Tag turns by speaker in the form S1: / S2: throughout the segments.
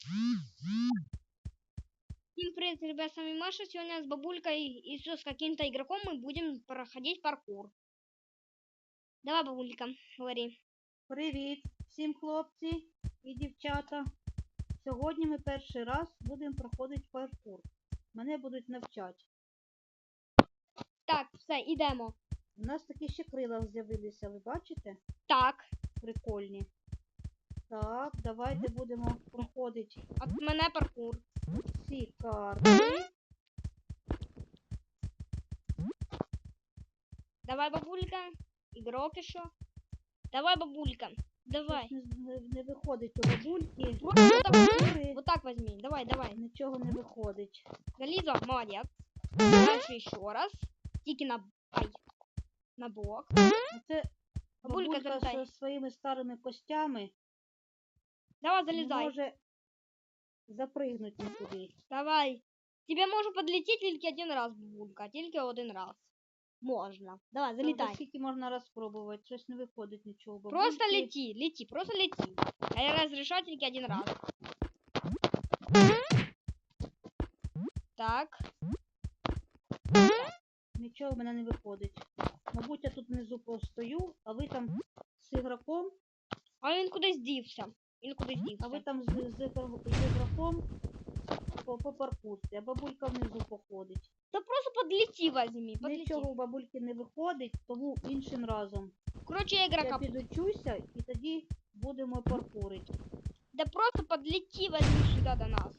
S1: Всем привет, ребят, с вами Маша. Сегодня с бабулькой и еще с каким-то игроком мы будем проходить паркур. Давай, бабулька, говори.
S2: Привіт всім хлопці і дівчата. Сьогодні ми перший раз будемо проходити паркур. Мене будуть навчати.
S1: Так, все, ідемо.
S2: У нас такі ще крила з'явилися, ви бачите?
S1: Так,
S2: Прикольні. Так, давайте будемо проходити
S1: от мене паркур.
S2: ці карти.
S1: Давай, бабулька. Игрок еще. Давай, бабулька. Давай.
S2: Не, не, виходить у бабульки.
S1: Просто вот так,
S2: Паркури.
S1: вот так возьми. Давай, давай.
S2: Нічого не виходить.
S1: Зализа, молодец. Дальше еще раз. Тики на... Ай. На бок.
S2: Оце
S1: Бабулька,
S2: бабулька зі своїми старими костями
S1: Давай,
S2: не
S1: залезай.
S2: може запригнути нікуди.
S1: Давай. Тебе можно подлететь только один раз, бабулька. Только один раз. Можно. Давай,
S2: Та
S1: залетай.
S2: вже Скільки можна раз спробувати? Щось не виходить нічого. у
S1: Просто
S2: бабульки.
S1: лети, лети, просто лети. А я разрешаю только один раз. Так.
S2: Нічого в мене не виходить. Мабуть, я тут внизу постою, а ви там з ігроком,
S1: А він кудись дівся. Він кудись
S2: а ви там з, з, з ігроком по, по паркурці, а бабулька внизу походить.
S1: Та просто подлети возьми, подлети.
S2: Нічого у бабульки не виходить, тому іншим разом.
S1: Короче, я
S2: Я
S1: игрока.
S2: підучуся і тоді будемо паркурити.
S1: Да просто подлети возьми сюда до нас.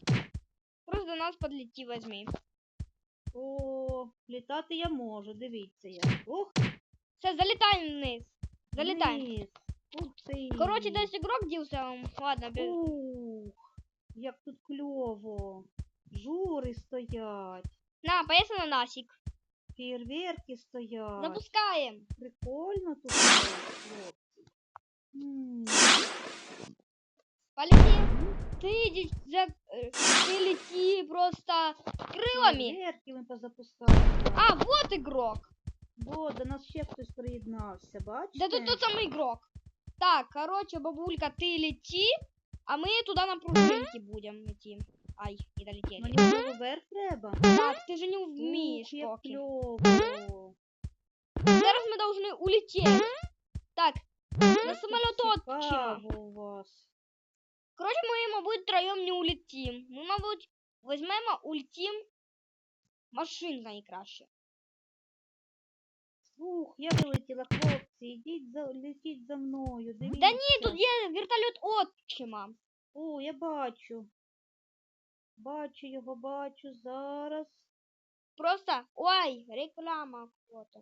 S1: Просто до нас подлети возьми.
S2: О, літати я можу, дивіться я. Ох,
S1: Все, залетай вниз. Залетай.
S2: вниз. Ух ти.
S1: Короче, десь игрок дівся. м, Ладно, без...
S2: Ух, як тут кльово. Жури стоять.
S1: На, поїхали на насік.
S2: Фейерверки стоять.
S1: Запускаем.
S2: Прикольно тут, хлопці. М,
S1: Полети. Ты, иди за... э, ты лети просто крылами.
S2: Фейерверки ми позапускали.
S1: А, вот игрок.
S2: Бо до нас ще хтось приєднався, бачите?
S1: Да тут тот самый игрок. Так, короче, бабулька, ты лети, а мы туда на пружинке будем идти. Ай, не долетели.
S2: Мені знову вверх треба.
S1: Так, ты же не
S2: Ух,
S1: умеешь
S2: як
S1: поки.
S2: кльово.
S1: Зараз мы должны улететь. Так, на самолеточку.
S2: цікаво у вас.
S1: Короче, мы, мабуть, втроем не улетим. Мы, мабуть, возьмемо, улетим машинка найкраще.
S2: Ух, я вилетіла, хлопці. Ідіть за летіть за мною. Дивіться.
S1: Да ні, тут є вертольот отчима.
S2: О, я бачу. Бачу його, бачу зараз.
S1: Просто, ой, реклама фото.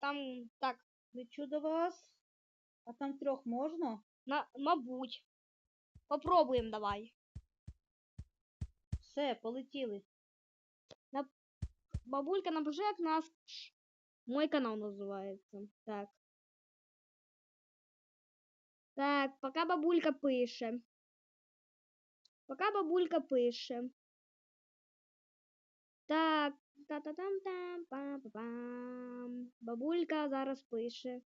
S1: Там, так,
S2: Лечу до вас. А там трьох можна?
S1: на, мабуть. Попробуем давай.
S2: Все, полетіли.
S1: Бабулька, напиши, як нас мой канал називається. Так. Так, пока бабулька пише. Пока бабулька пише. Так. Та-та-там-там, па-па-пам. Бабулька зараз пише.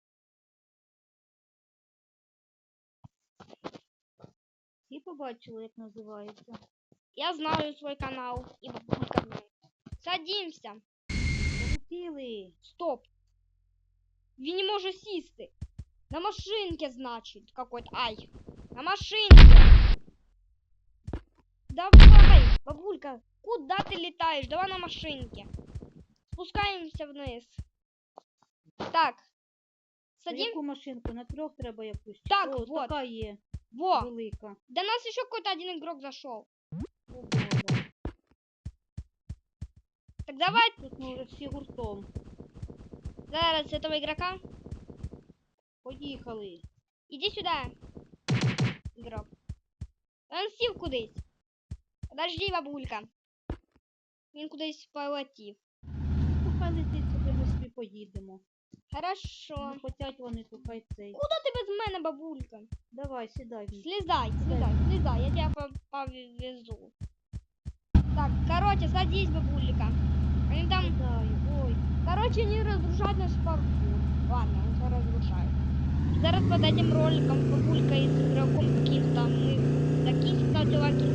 S2: Всі побачили, як називається.
S1: Я знаю свой канал. И бабулька знает. Садимся.
S2: Полетіли.
S1: Стоп. Він не може сісти. На машинке, значит, какой-то. Ай. На машинке. Давай, бабулька, куда ты летаешь? Давай на машинке. Спускаемся вниз. Так.
S2: На
S1: Садим.
S2: Яку машинку? На трьох треба якусь.
S1: Так,
S2: О,
S1: вот.
S2: така є.
S1: Во.
S2: Велика.
S1: До нас еще какой-то один игрок зашел.
S2: О, Боже.
S1: Так давай
S2: Тут ми вже всі гуртом.
S1: зараз этого игрока.
S2: Поїхали.
S1: Иди сюда, игрок. Он сів кудись. Подожди, бабулька. Він кудись полетів.
S2: Поїдемо.
S1: Хорошо.
S2: Не хотять вони тут хай цей.
S1: Куда ти без мене, бабулька?
S2: Давай, сідай.
S1: Слезай, слезай, слезай, я тебя по- повезу. Так, короче, садись, бабулька. Они там,
S2: Кидаю. Ой.
S1: короче, они разрушают наш паркур. Ладно, уже разрушают. Зараз под этим роликом бабулька и с игроком каким-то мы такие, кстати, лаки